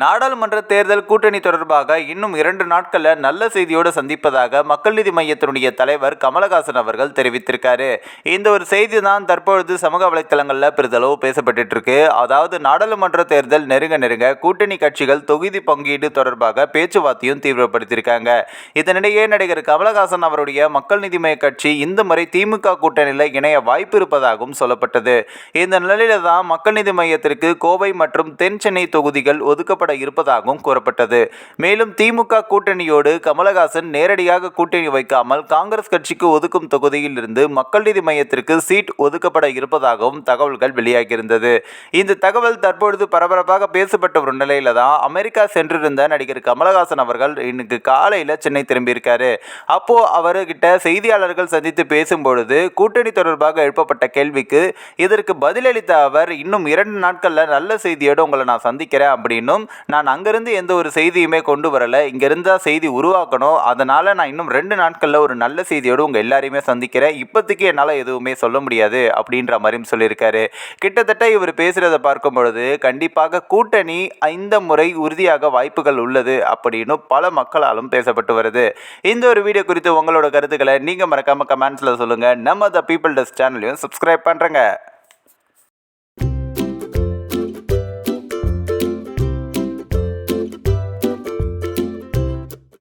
நாடாளுமன்ற தேர்தல் கூட்டணி தொடர்பாக இன்னும் இரண்டு நாட்களில் நல்ல செய்தியோடு சந்திப்பதாக மக்கள் நீதி மையத்தினுடைய தலைவர் கமலஹாசன் அவர்கள் தெரிவித்திருக்காரு. இந்த ஒரு செய்தி தான் தற்பொழுது சமூக வலைத்தளங்களில் பெரிதளவு பேசப்பட்டு இருக்கு அதாவது நாடாளுமன்ற தேர்தல் நெருங்க நெருங்க கூட்டணி கட்சிகள் தொகுதி பங்கீடு தொடர்பாக பேச்சுவார்த்தையும் தீவிரப்படுத்தியிருக்காங்க. இதனிடையே நடிகர் கமலஹாசன் அவருடைய மக்கள் நீதி மைய கட்சி இந்த முறை திமுக கூட்டணியில் இணைய வாய்ப்பு இருப்பதாகவும் சொல்லப்பட்டது. இந்த நிலையில தான் மக்கள் நீதி மையத்திற்கு கோவை மற்றும் தென் சென்னை தொகுதிகள் ஒதுக்கப்பட இருப்பதாகவும் கூறப்பட்டது. மேலும் திமுக கூட்டணியோடு கமலஹாசன் நேரடியாக கூட்டணி வைக்காமல் காங்கிரஸ் கட்சிக்கு ஒதுக்கும் தொகுதியில் இருந்து மக்கள் நீதி மையத்திற்கு சீட் ஒதுக்கப்பட இருப்பதாகவும் தகவல்கள் வெளியாகியிருந்தது. இந்த தகவல் தற்பொழுது பரபரப்பாக பேசப்பட்ட ஒரு நிலையில தான் அமெரிக்கா சென்றிருந்த நடிகர் கமலஹாசன் அவர்கள் இன்னைக்கு காலையில் சென்னை திரும்பியிருக்காரு. அப்போ அவர்கிட்ட செய்தியாளர்கள் சந்தித்து பேசும்பொழுது கூட்டணி தொடர்பாக எழுப்பப்பட்ட கேள்விக்கு இதற்கு பதிலளித்த அவர் இன்னும் இரண்டு நாட்களில் நல்ல செய்தியோடு உங்களை நான் சந்திக்கிறேன் அப்படின்னும் நான் அங்கேருந்து எந்த ஒரு செய்தியுமே கொண்டு வரலை. இங்க செய்தி உருவாக்கணும். அதனால் நான் இன்னும் ரெண்டு நாட்களில் ஒரு நல்ல செய்தியோடு உங்கள் எல்லாரையுமே சந்திக்கிறேன். இப்போதைக்கு என்னால் எதுவுமே சொல்ல முடியாது அப்படின்ற மாதிரியும் சொல்லியிருக்காரு. கிட்டத்தட்ட இவர் பேசுகிறத பார்க்கும் பொழுது கண்டிப்பாக கூட்டணி இந்த முறை உறுதியாக வாய்ப்புகள் உள்ளது அப்படின்னு பல மக்களாலும் பேசப்பட்டு வருது. இந்த ஒரு வீடியோ குறித்து உங்களோட கருத்துக்களை நீங்கள் மறக்காமல் கமெண்ட்ஸில் சொல்லுங்கள் நம்ம த பீப்புள் டஸ் சேனலையும் சப்ஸ்கிரைப் பண்ணுறேங்க